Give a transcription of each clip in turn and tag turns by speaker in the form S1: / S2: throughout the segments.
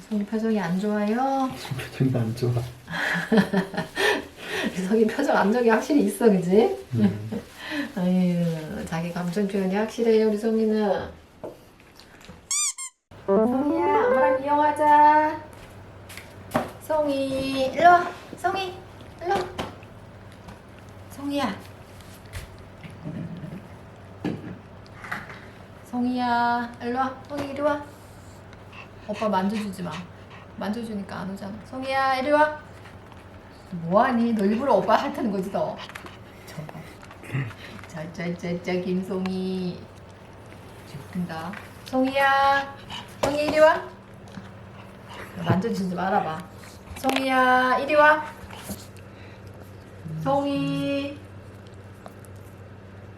S1: 성이 표정이 안 좋아요.
S2: 표정이 안 좋아.
S1: 성이 표정 안정이 확실히 있어, 그지?
S2: 음.
S1: 아유, 자기 감정 표현이 확실해요, 우리 성이는. 성이야, 엄마랑 이용하자. 성이, 일로 와. 성이, 일로 와. 성이야. 성이야, 일로 와. 성이 이리 와. 오빠 만져주지 마. 만져주니까 안 오잖아. 성이야, 이리 와. 뭐하니? 너 일부러 오빠 핥는 거지, 너. 저거. 짜짜짜짜 김송이. 웃긴다. 송이야. 송이 이리 와. 만져주지 말아봐. 송이야, 이리 와. 송이.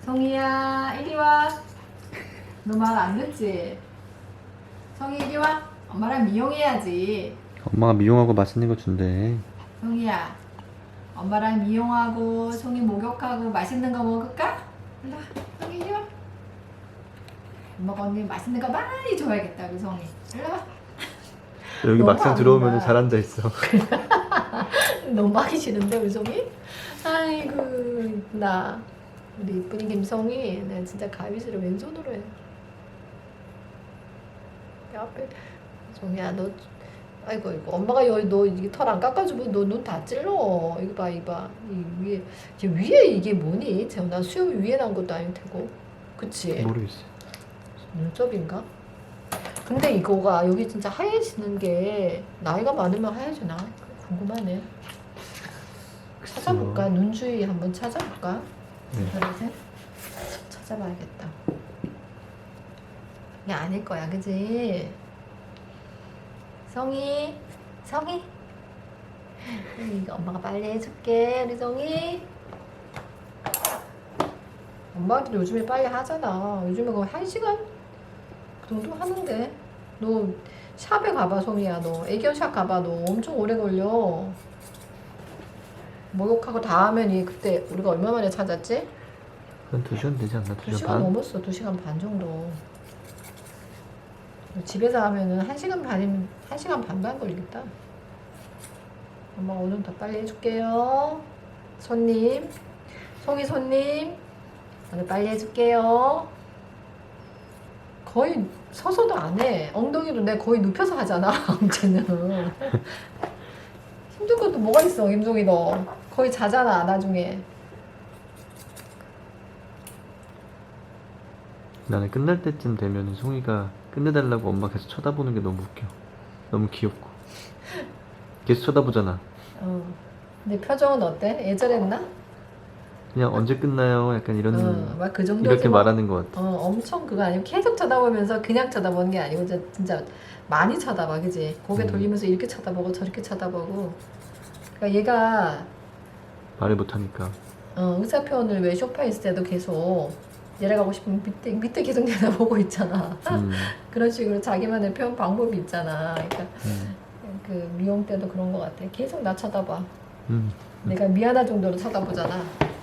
S1: 송이야, 이리 와. 너 말 안 듣지? 송이 이리 와. 엄마랑 미용해야지.
S2: 엄마가 미용하고 맛있는 거 준대.
S1: 송이야. 엄마랑 미용하고 송이 목욕하고 맛있는 거 먹을까? 일로 와. 송이 이리 와. 엄마가 언니 맛있는 거 많이 줘야겠다, 우리 송이. 일로 와.
S2: 여기
S1: 너무
S2: 막상
S1: 안
S2: 들어오면
S1: 온다.
S2: 잘 앉아 있어.
S1: 너무 하기 싫은데 우리 송이? 아이고 나 우리 이쁜이 김송이 나 진짜 가위질을 왼손으로 해. 내 앞에 송이야 너 아이고 이거 엄마가 여기 너 이게 털안 깎아주면 너 눈 다 찔러 이거 봐 이거 봐이 위에 이게 위에 이게 뭐니? 재훈아 수염이 위에 난 것도 아닐 테고 그치?
S2: 모르겠어.
S1: 눈썹인가? 근데 이거가 여기 진짜 하얘지는 게 나이가 많으면 하얘지나? 궁금하네. 찾아볼까? 눈 주위 한번 찾아볼까?
S2: 네.
S1: 찾아봐야겠다. 이게 아닐 거야, 그지? 성이, 성이. 이거 엄마가 빨리 해줄게, 우리 성이. 엄마도 요즘에 빨리 하잖아. 요즘에 거의 한 시간 그 정도 하는데. 너 샵에 가봐, 성이야. 너 애견샵 가봐. 너 엄청 오래 걸려. 목욕하고 다 하면 이 그때 우리가 얼마 만에 찾았지?
S2: 한두 시간 되지 않나?
S1: 두
S2: 시간 반?
S1: 넘었어. 두 시간 반 정도. 집에서 하면은 한 시간 반이면 한 시간 반반 걸리겠다. 엄마 오늘 더 빨리 해줄게요. 손님, 송이 손님, 오늘 빨리 해줄게요. 거의 서서도 안 해. 엉덩이로 내 거의 눕혀서 하잖아. 쟤는 힘든 것도 뭐가 있어, 김송이 너. 거의 자잖아 나중에.
S2: 나는 끝날 때쯤 되면 송이가 끝내달라고 엄마 계속 쳐다보는 게 너무 웃겨. 너무 귀엽고. 계속 쳐다보잖아.
S1: 어. 내 표정은 어때? 예절했나?
S2: 그냥 언제 끝나요? 약간 이런
S1: 어, 막 그 정도.
S2: 이렇게 말하는 것 같아.
S1: 어, 엄청 그거 아니고 계속 쳐다보면서 그냥 쳐다보는 게 아니고 진짜, 진짜 많이 쳐다봐, 그지? 고개
S2: 음.
S1: 돌리면서 이렇게 쳐다보고 저렇게 쳐다보고. 그러니까 얘가
S2: 말을 못하니까.
S1: 어, 의사 표현을 왜 쇼파에 있을 때도 계속 내려가고 싶으면 밑에 밑에 계속 내다보고 있잖아.
S2: 음,
S1: 그런 식으로 자기만의 표현 방법이 있잖아. 그러니까
S2: 음,
S1: 그 미용 때도 그런 것 같아. 계속 나 쳐다봐.
S2: 음,
S1: 내가 미안할 정도로 쳐다보잖아.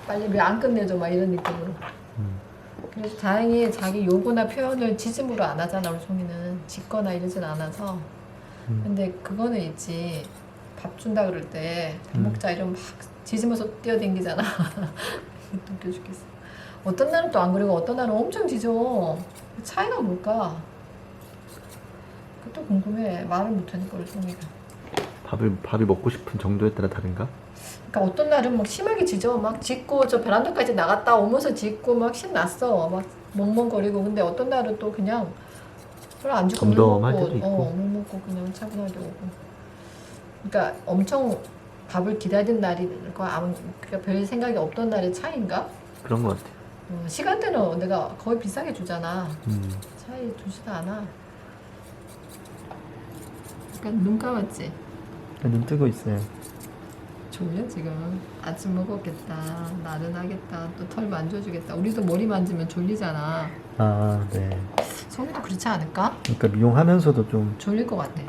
S1: 빨리 왜 안 끝내줘 막 이런 느낌으로.
S2: 음.
S1: 그래서 다행히 자기 요구나 표현을 지짐으로 안 하잖아 우리 송이는 짓거나 이러진 않아서.
S2: 음.
S1: 근데 그거는 있지. 밥 준다 그럴 때밥
S2: 음.
S1: 먹자 이러면 막 짖으면서 뛰어댕기잖아. 웃겨 죽겠어. 어떤 날은 또 안 그러고 어떤 날은 엄청. 그 차이가 뭘까? 그것도 궁금해. 말을 못하니까 우리 송이가.
S2: 밥을 밥이 먹고 싶은 정도에 따라 다른가?
S1: 그러니까 어떤 날은 막 심하게 짖어 막 짖고 저 베란다까지 나갔다 오면서 짖고 막 신났어 막 멍멍거리고 근데 어떤 날은 또 그냥 별로 안 짖고 물 먹고
S2: 있고.
S1: 어, 물 먹고 그냥 차분하게 오고 그러니까 엄청 밥을 기다린 날이고 아무 그러니까 별 생각이 없던 날의 차이인가
S2: 그런 것 같아.
S1: 어, 시간대는 내가 거의 비싸게 주잖아.
S2: 음,
S1: 차이 두지도 않아. 약간 눈 감았지?
S2: 눈 뜨고 있어요.
S1: 졸려 지금. 아침 먹었겠다 나른하겠다 또 털 만져주겠다. 우리도 머리 만지면 졸리잖아.
S2: 아, 네.
S1: 성우도 그렇지 않을까?
S2: 그러니까 미용하면서도 좀
S1: 졸릴 것 같아.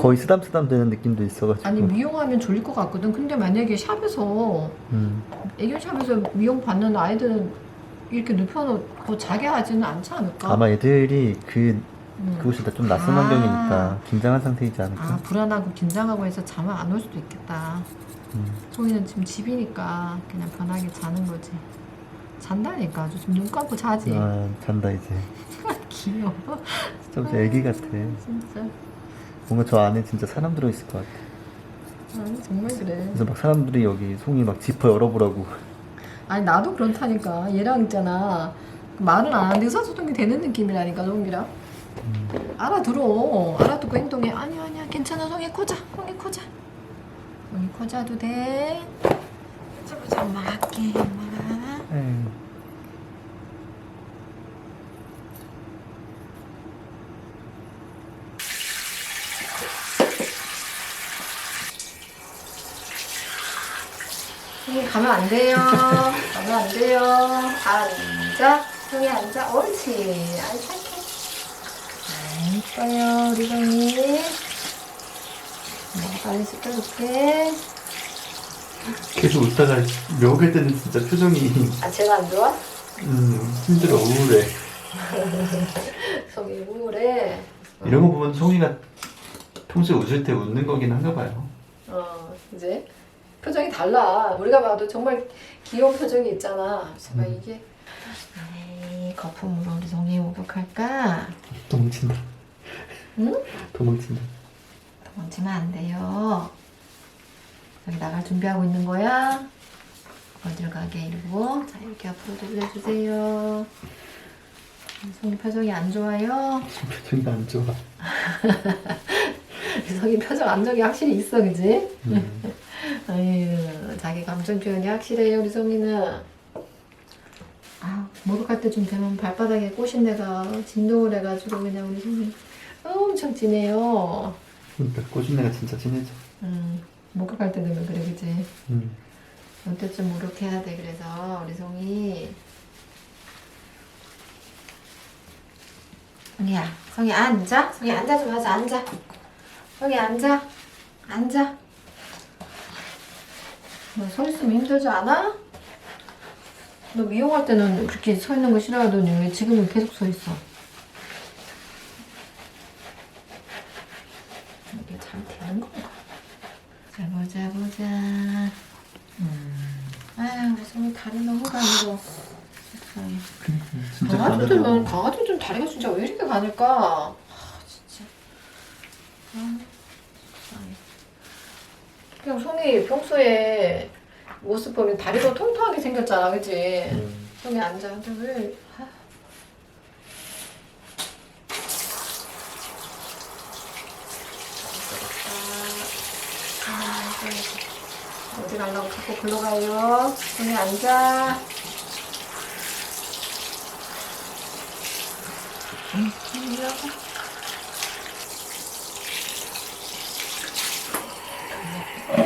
S2: 거의 쓰담쓰담 되는 느낌도 있어가지고.
S1: 아니 미용하면 졸릴 것 같거든. 근데 만약에 샵에서
S2: 음,
S1: 애견샵에서 미용 받는 아이들은 이렇게 눕혀놓고 자게 하지는 않지 않을까?
S2: 아마 애들이 그
S1: 음.
S2: 그곳이 다 좀 낯선
S1: 아.
S2: 환경이니까 긴장한 상태이지 않을까?
S1: 아 불안하고 긴장하고 해서 잠을 안 올 수도 있겠다.
S2: 음.
S1: 송이는 지금 집이니까 그냥 편하게 자는 거지. 잔다니까 아주 지금 눈 감고 자지.
S2: 아, 잔다 이제.
S1: 귀여워.
S2: 좀 애기 같아.
S1: 진짜.
S2: 뭔가 저 안에 진짜 사람 들어 있을 것 같아.
S1: 아니 정말 그래.
S2: 그래서 막 사람들이 여기 송이 막 지퍼 열어보라고.
S1: 아니 나도 그렇다니까. 얘랑 있잖아. 말은 안 하는데 의사소통이 되는 느낌이라니까 송이랑. 알아들어. 알아듣고 행동해. 아니야 아니야 괜찮아 송이 코자. 송이 코자. 송이 코자도 돼. 보자 보자 엄마 할게 엄마가.
S2: 에
S1: 가면 안 돼요. 가면 안 돼요. 앉아. 송이 앉아. 옳지. 아이 이뻐요 우리 송이. 내가 빨리 씻겨줄게.
S2: 계속 웃다가 묘할 때는 진짜 표정이
S1: 아 제가 안 좋아?
S2: 음, 힘들어 우울해.
S1: 송이 우울해.
S2: 이런 거 보면 송이가 평소에 웃을 때 웃는 거긴 한가 봐요.
S1: 어 이제 표정이 달라. 우리가 봐도 정말 귀여운 표정이 있잖아. 제가
S2: 음.
S1: 이게 에이 거품으로 우리 송이 목욕할까?
S2: 도망친다.
S1: 응?
S2: 도망친다.
S1: 도망치면 안 돼요. 여기 나갈 준비하고 있는 거야. 어딜 가게 이러고 자 이렇게 앞으로 돌려주세요. 송이 표정이 안 좋아요.
S2: 표정이 안 좋아.
S1: 송이 표정 안정이 확실히 있어, 그지?
S2: 음.
S1: 아유, 자기 감정 표현이 확실해요, 우리 송이는. 아, 목욕할 때 좀 되면 발바닥에 꼬신내가 진동을 해가지고 그냥 우리 송이 엄청 진해요.
S2: 그러니까 꼬준내가 진짜 친해져.
S1: 음, 목욕할 때 되면 그래, 그지?
S2: 음.
S1: 이때쯤 목욕해야 돼, 그래서 우리 송이. 송이야, 송이 앉아. 송이 앉아 좀 하자, 앉아. 송이 앉아. 앉아. 너서 있으면 힘들지 않아? 너 미용할 때는 그렇게 서 있는 거 싫어하더니 왜 지금은 계속 서 있어? 이게 잘 되는 건가? 자 보자 보자. 음. 아유 송이 다리 너무 가늘어. 세상에.
S2: 진짜
S1: 강아지들은
S2: 가늘어.
S1: 강아지들은 다리가 진짜 왜 이렇게 가늘까? 아 진짜. 아. 그냥 송이 평소에 모습 보면 다리가 통통하게 생겼잖아, 그치?
S2: 음.
S1: 송이 앉아. 근데 왜? 아. 아, 어디 가려고 자꾸 글로 가요? 송이 앉아. 응, 와봐. you